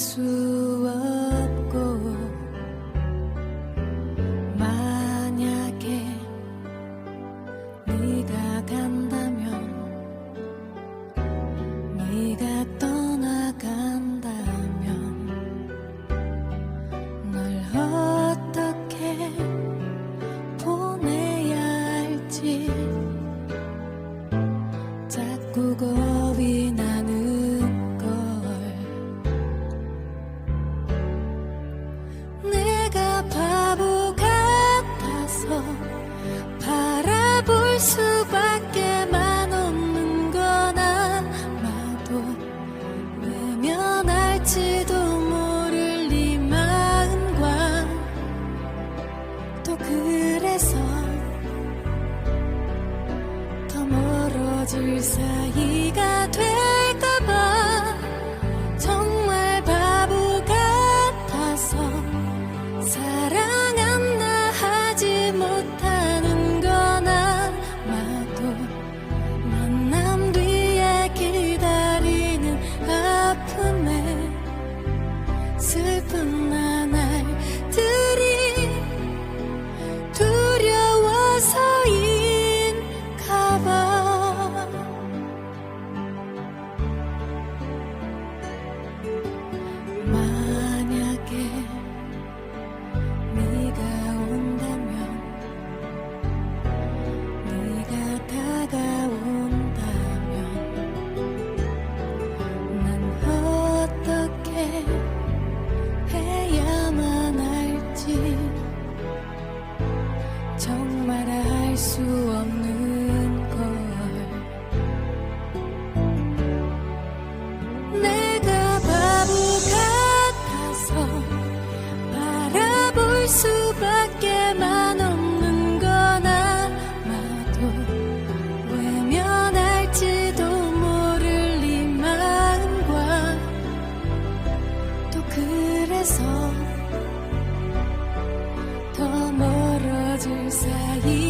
Jesus. 밖에만 없는 건 아마도 외면할지도 모를 이 마음과 또 그래서 더 멀어질 사이가 밖에, 만 없는 건 아마도 외면할지도 모를 이 마음과 또 그래서 더 멀어질 사이.